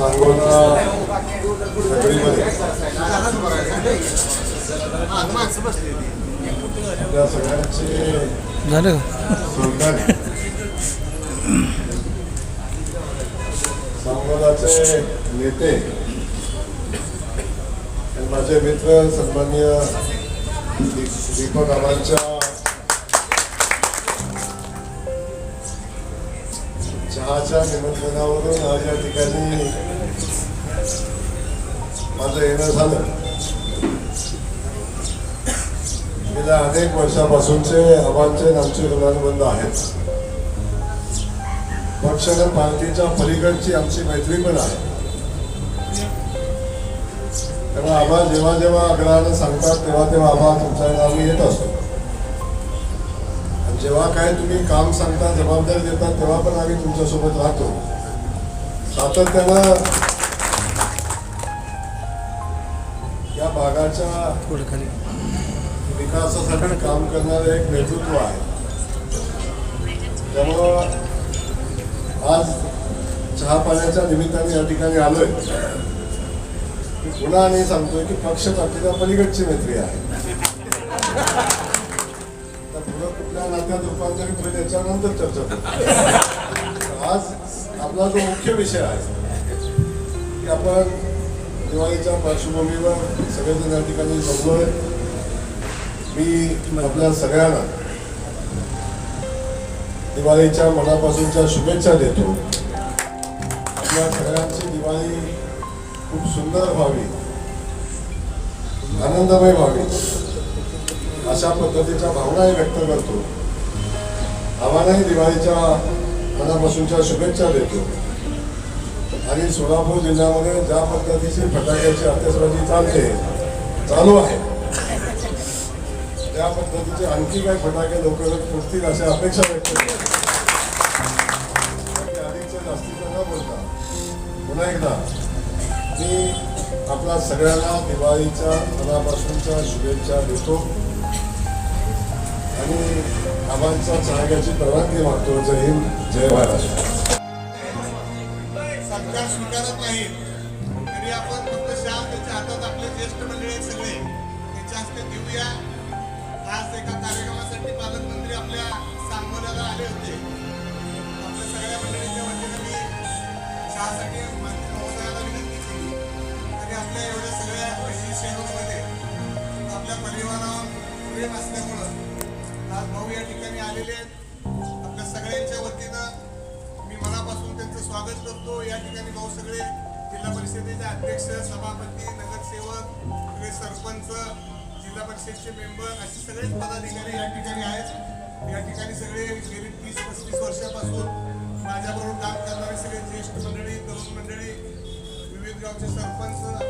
सांगोला नगरीमध्ये आपल्या सगळ्यांचे झालं सहकारी सांगोलाचे नेते माझे मित्र सन्मान्य दीप- दीपक आबांच्या माझ्या निमंत्रणावरून आज या ठिकाणी माझं येणं झालं. गेल्या अनेक वर्षापासूनचे आबांचे आमचे ऋणानुबंध आहेत. पक्ष आणि पार्टीच्या पलीकडची आमची मैत्री पण आहे. त्यामुळे आम्हाला जेव्हा जेव्हा आग्रहानं सांगतात तेव्हा तेव्हा आम्हाला तुमच्या आम्ही येत असतो. जेव्हा काय तुम्ही काम सांगता जबाबदारी देता तेव्हा पण आम्ही तुमच्यासोबत राहतो. सातत्यानं या भागाच्या विकासासाठी काम करणारं एक नेतृत्व आहे. त्यामुळं आज चहा पाण्याच्या निमित्ताने या ठिकाणी आलोय. पुन्हा आणि सांगतोय की पक्ष पार्टीच्या पलीकडची मैत्री आहे. आपल्या नात्यात रूपांतरित होईल याच्यानंतर चर्चा आज आपला जो मुख्य विषय आहे की आपण दिवाळीच्या पार्श्वभूमीवर सगळेजण या ठिकाणी जमलोय मी आपल्या सगळ्यांना दिवाळीच्या मनापासूनच्या शुभेच्छा देतो. आपल्या सगळ्यांची दिवाळी खूप सुंदर व्हावी आनंदमय व्हावी. अशा पद्धतीच्या भावनाही व्यक्त करतो. आम्हालाही दिवाळीच्या मनापासूनच्या शुभेच्छा देतो. आणि सोलापूर जिल्ह्यामध्ये ज्या पद्धतीची फटाक्याची अत्यासबाजी चालते चालू आहे. त्या पद्धतीचे आणखी काही फटाके लवकरच फुटतील अशा अपेक्षा व्यक्त आणि अधिकच्या जास्तीचं न बोलता पुन्हा एकदा मी आपल्या सगळ्यांना दिवाळीच्या मनापासूनच्या शुभेच्छा देतो. आणि आबांच्या चहाग्याची परवानगी मागतो. जय हिंद जय महाराष्ट्र सरकार स्वीकारत नाही. तरी आपण फक्त श्याम त्याच्या हातात आपले ज्येष्ठ मंडळी आहेत सगळे. त्याच्या हस्ते देऊया. आज एका कार्यक्रमासाठी पालकमंत्री आपल्या सांगोल्याला आले होते. आपल्या सगळ्या मंडळींच्या वतीने मी चहासाठी मंत्री महोदयाला विनंती केली. तरी आपल्या एवढ्या सगळ्या परिवारावर प्रेम असल्यामुळं आज भाऊ या ठिकाणी आलेले आहेत. आपल्या सगळ्यांच्या वतीनं मी मनापासून त्यांचं स्वागत करतो. या ठिकाणी भाऊ सगळे जिल्हा परिषदेचे अध्यक्ष सभापती नगरसेवक सगळे सरपंच जिल्हा परिषदचे मेंबर असे सगळेच पदाधिकारी या ठिकाणी आहेत. या ठिकाणी सगळे गेली तीस पस्तीस वर्षापासून माझ्याबरोबर काम करणारे सगळे ज्येष्ठ मंडळी तरुण मंडळी विविध गावचे सरपंच